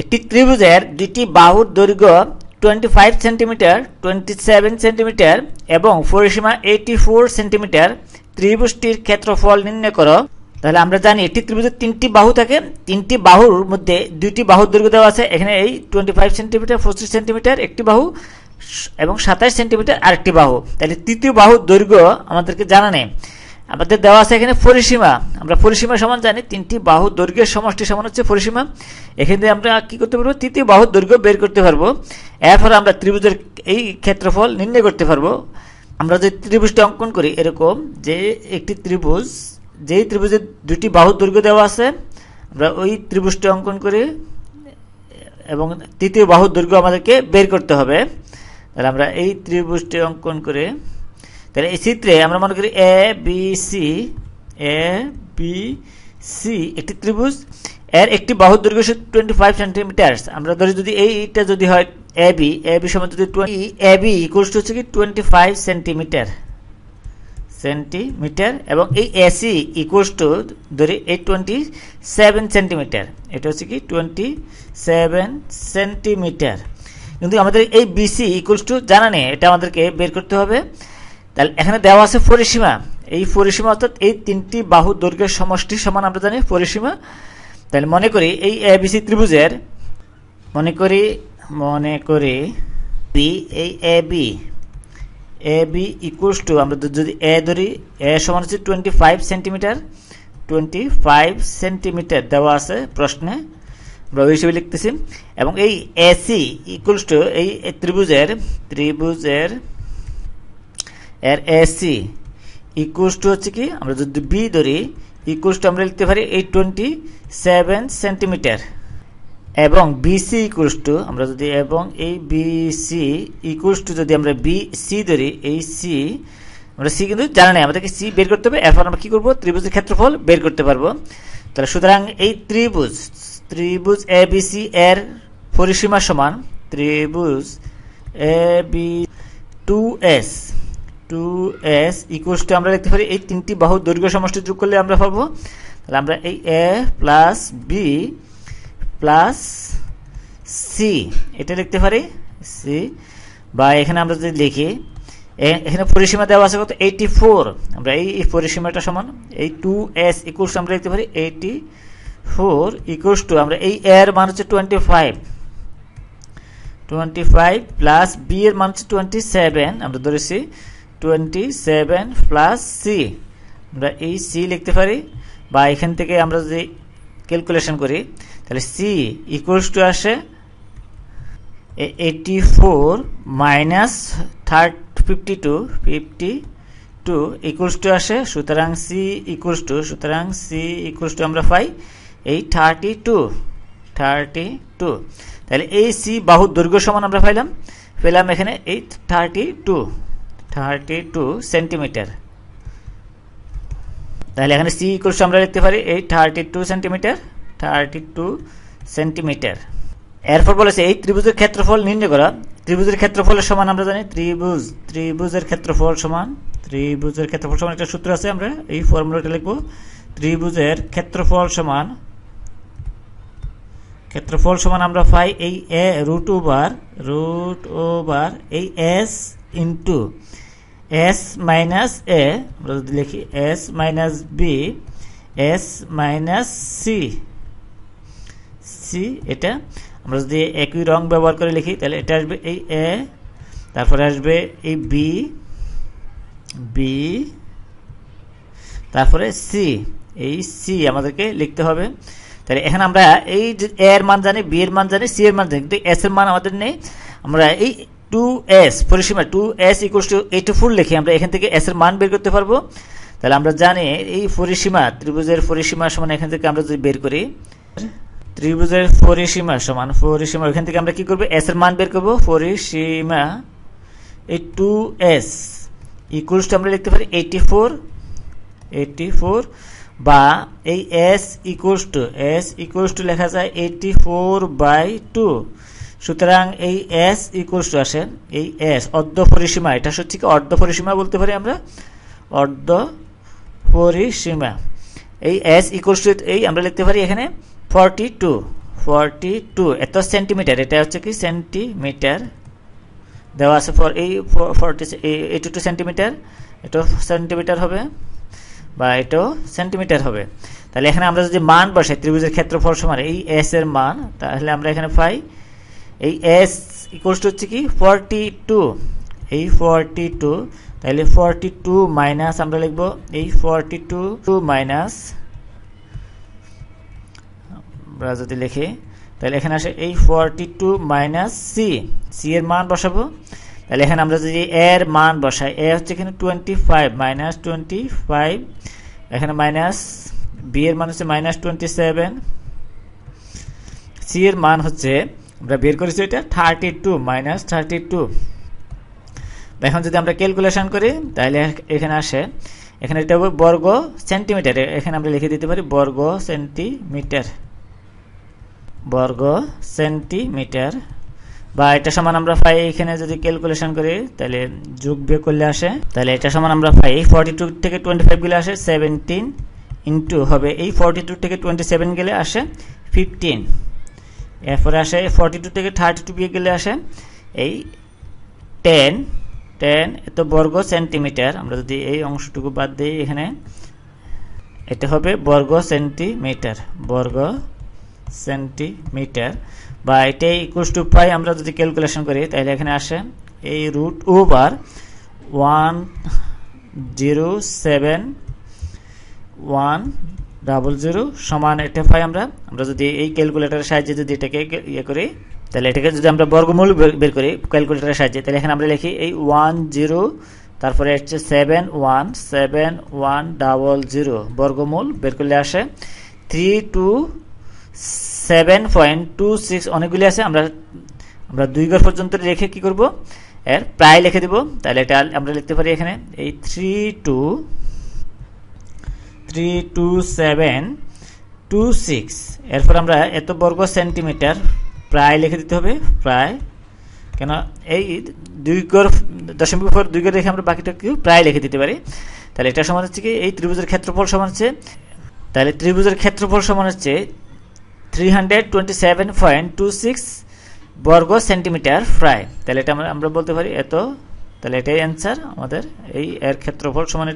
একটি ত্রিভুজের দুইটি বাহুর দৈর্ঘ্য twenty five centimetre twenty seven centimetre এবং পরিসীমা এইটি ফোর সেন্টিমিটার ত্রিভুজটির ক্ষেত্রফল নির্ণয় করো। তাহলে আমরা জানি একটি ত্রিভুজের তিনটি বাহু থাকে। তিনটি বাহুর মধ্যে দুইটি বাহুর দৈর্ঘ্য দেওয়া আছে। এখানে এই টোয়েন্টি ফাইভ সেন্টিমিটার পঁচিশ সেন্টিমিটার একটি বাহু এবং সাতাশ সেন্টিমিটার আরেকটি বাহু। তাহলে তৃতীয় বাহুর দৈর্ঘ্য আমাদেরকে জানা নেই। আমাদের দেওয়া আছে এখানে পরিসীমা। আমরা পরিসীমা সমান জানি, তিনটি বাহু দৈর্ঘ্যের সমষ্টি সমান হচ্ছে পরিসীমা। এখান এখানে আমরা কি করতে পারব? তৃতীয় বাহু দৈর্ঘ্য বের করতে পারব। এরপরে আমরা ত্রিভুজের এই ক্ষেত্রফল নির্ণয় করতে পারব। আমরা যদি ত্রিভুজটি অঙ্কন করি এরকম, যে একটি ত্রিভুজ, যেই ত্রিভুজের দুটি বাহুর দৈর্ঘ্য দেওয়া আছে, আমরা ওই ত্রিভুজটি অঙ্কন করি এবং তৃতীয় বাহুর দৈর্ঘ্য আমাদেরকে বের করতে হবে। তাহলে আমরা এই ত্রিভুজটি অঙ্কন করে তাহলে এই চিত্রে আমরা মনে করি A B C A B C একটি ত্রিভুজ। এর একটি বাহুর দৈর্ঘ্য টোয়েন্টি ফাইভ সেন্টিমিটার আমরা ধরি যদি এইটা যদি হয় এ বি এ বি সমান যদি টোয়েন্টি এ বি ইকুয়ালস হচ্ছে কি টোয়েন্টি ফাইভ সেন্টিমিটার সেন্টিমিটার এবং এই এসি ইকুয়ালস টু ধরি এই টোয়েন্টি সেভেন সেন্টিমিটার এটা হচ্ছে কি টোয়েন্টি সেভেন সেন্টিমিটার কিন্তু আমাদের এই বিসি ইকুয়ালস টু জানা নেই। এটা আমাদেরকে বের করতে হবে। তাহলে এখানে দেওয়া আছে পরিসীমা। এই পরিসীমা অর্থাৎ এই তিনটি বাহু দৈর্ঘ্যের সমষ্টি সমান আমরা জানি পরিসীমা। তাহলে মনে করি এই এ বিসি ত্রিভুজের, মনে করি মনে করি এই A B A B equals to আমরা যদি এ ধরি এ সমান হচ্ছে twenty five centimetre twenty five centimetre দেওয়া আছে প্রশ্নে, আমরা ওই হিসেবে লিখতেছি। এবং এই এসি ইকুয়ালস টু এই ত্রিভুজের ত্রিভুজের এর এসি ইকুয়ালস টু হচ্ছে কি, আমরা যদি বি ধরি ইকুয়ালস টু আমরা লিখতে পারি এই টোয়েন্টি সেভেন সেন্টিমিটার এবং বিসি ইকুয়ালস টু আমরা যদি, এবং এই বিসি ইকুয়ালস টু যদি আমরা বি সি ধরি, এই সি আমরা সি কিন্তু জানা নেই, আমাদেরকে সি বের করতে হবে, এরপর আমরা কী করব, ত্রিভুজের ক্ষেত্রফল বের করতে পারব। তাহলে সুতরাং এই ত্রিভুজ ত্রিভুজ এ বি সি এর পরিসীমা সমান ত্রিভুজ A B two S two S equals to আমরা লিখতে পারি এই তিনটি বাহু দৈর্ঘ্য সমষ্টি যোগ করলে আমরা পাবো। তাহলে আমরা এই A plus B plus C এটা লিখতে পারি সি বা এখানে আমরা যদি লিখি এখানে পরিসীমা দেওয়া আছে কত? এইটি ফোর আমরা এই পরিসীমাটা সমান, এই টু এস ইকুয়ালস আমরা লিখতে পারি এইটি ফোর ইকুয়ালস টু আমরা এই এর মান হচ্ছে twenty five twenty five plus B এর মান হচ্ছে টোয়েন্টি সেভেন আমরা ধরেছি টোয়েন্টি সেভেন প্লাস সি আমরা এই সি লিখতে পারি, বা এখান থেকে আমরা যদি ক্যালকুলেশন করি, তাহলে সি ইকুয়ালস টু আসে eighty four minus third fifty two fifty two equals to আসে, সুতরাং সি ইকুয়ালস টু সুতরাং সি ইকুয়ালস টু আমরা পাই এই থার্টি টু থার্টি টু তাহলে এই সি বাহুর দৈর্ঘ্য সমান আমরা পাইলাম, পেলাম এখানে এই thirty two thirty two centimetre. তাহলে এখানে সি ইকুয়ালস আমরা লিখতে পারি এই thirty two centimetre, thirty two centimetre. এরপর বলেছে এই ত্রিভুজের ক্ষেত্রফল নির্ণয় করা। ত্রিভুজের ক্ষেত্রফলের সমান আমরা জানি, ত্রিভুজ, ত্রিভুজের ক্ষেত্রফল সমান, ত্রিভুজের ক্ষেত্রফল সমান, একটা সূত্র আছে আমরা এই ফর্মুলাটা লিখব। ত্রিভুজের ক্ষেত্রফল সমান ক্ষেত্রফল সমান আমরা পাই এই A root over root over এই S into S minus A যদি লিখি S minus B S minus C C এটা, আমরা যদি একই রং ব্যবহার করে লিখি, তাহলে এটা আসবে এই এ তারপরে আসবে এই বি বি তারপরে সি এই সি আমাদেরকে লিখতে হবে। তাহলে এখানে আমরা এই এর মান জানি বি এর মান জানি সি এর মান জানি, কিন্তু এস এর মান আমাদের নেই। আমরা এই টু এস পরিসীমা two S equal to eight four লিখে আমরা এখান থেকে এস এর মান বের করতে পারব। তাহলে আমরা জানি এই পরিসীমা ত্রিভুজের পরিসীমা সমান এখান থেকে আমরা যদি বের করি, ত্রিভুজের পরিসীমা সমান পরিসীমা এখান থেকে আমরা কি করব? এস এর মান বের করব। পরিসীমা এই টু এস ইকুয়ালস টু আমরা লিখতে পারি এইটি ফোর এইটি ফোর বা এই S equals to S equals to লেখা যায় এইটি ফোর বাই টু সুতরাং এই এস ইকুয়ালস টু আসে, এই এস অর্ধ পরিসীমা, এটা হচ্ছে কি অর্ধ পরিসীমা বলতে পারি আমরা? অর্ধ পরিসীমা। এই এস ইকুয়ালস টু এই আমরা লিখতে পারি এখানে ফর্টি টু ফর্টি টু এত সেন্টিমিটার এটা হচ্ছে কি সেন্টিমিটার দেওয়া আছে ফর এই ফর্টি এইটি টু সেন্টিমিটার এটাও সেন্টিমিটার হবে বা এটাও সেন্টিমিটার হবে। তাহলে এখানে আমরা যদি মান বসাই, ত্রিভুজের ক্ষেত্রফল সমান, এই এস এর মান, তাহলে আমরা এখানে পাই এই এস ইকুয়ালস টু হচ্ছে কি? ফর্টি টু এই ফর্টি টু তাহলে ফর্টি টু মাইনাস আমরা লিখব এই ফর্টি টু টু মাইনাস আমরা যদি লিখি তাহলে এখানে আসে এই forty two minus C C এর মান বসাবো। তাহলে এখানে আমরা যদি এর মান বসাই, এ হচ্ছে এখানে twenty five minus twenty five এখানে মাইনাস বি এর মান হচ্ছে মাইনাস টোয়েন্টি সেভেন সি এর মান হচ্ছে আমরা বের করেছি এটা thirty two minus thirty two এখন যদি আমরা ক্যালকুলেশন করি, তাহলে এখানে আসে, এখানে এটা বর্গ সেন্টিমিটার এখানে আমরা লিখে দিতে পারি বর্গ সেন্টিমিটার বর্গ সেন্টিমিটার বা এটা সমান আমরা পাই এখানে যদি ক্যালকুলেশন করি, তাহলে যোগ বিয়োগ করলে আসে, তাহলে এটা সমান আমরা পাই ফর্টি টু থেকে টোয়েন্টি ফাইভ গেলে আসে সেভেন্টিন ইন্টু হবে এই ফর্টি টু থেকে টোয়েন্টি সেভেন গেলে আসে ফিফটিন এরপরে আসে ফর্টি টু থেকে থার্টি টু বিয়ে গেলে আসে এই টেন টেন এত বর্গ সেন্টিমিটার আমরা যদি এই অংশটুকু বাদ দিই এখানে, এটা হবে বর্গ সেন্টিমিটার বর্গ সেন্টিমিটার বা এটাই ইকুয়াস টু পাই আমরা যদি ক্যালকুলেশন করি, তাহলে এখানে আসে এই root over one zero seven one double zero সমান এটা পাই আমরা। আমরা যদি এই ক্যালকুলেটারের সাহায্যে যদি এটাকে ইয়ে করি, তাহলে এটাকে যদি আমরা বর্গমূল বের করি ক্যালকুলেটারের সাহায্যে, তাহলে এখানে আমরা লিখি এই ওয়ান জিরো তারপরে হচ্ছে seven one seven one double zero বর্গমূল বের করলে আসে three two seven point two six অনেকগুলি আছে, আমরা আমরা দুই ঘর পর্যন্ত রেখে কি করব? এর প্রায় লিখে দেব। তাহলে এটা আমরা লিখতে পারি এখানে এই three two three two seven two six এরপর আমরা এত বর্গ সেন্টিমিটার প্রায় লিখে দিতে হবে, প্রায়। কেন? এই দুই গড়, দশমিক পর দুই গড় রেখে আমরা বাকিটা কি প্রায় লিখে দিতে পারি। তাহলে এটা সমান হচ্ছে কি? এই ত্রিভুজের ক্ষেত্রফল সমান হচ্ছে, তাহলে ত্রিভুজের ক্ষেত্রফল সমান হচ্ছে three hundred twenty seven point two six বর্গ সেন্টিমিটার প্রায়। তাহলে এটা আমরা আমরা বলতে পারি এত। তাহলে এটাই অ্যান্সার আমাদের। এই এর ক্ষেত্রফল সমান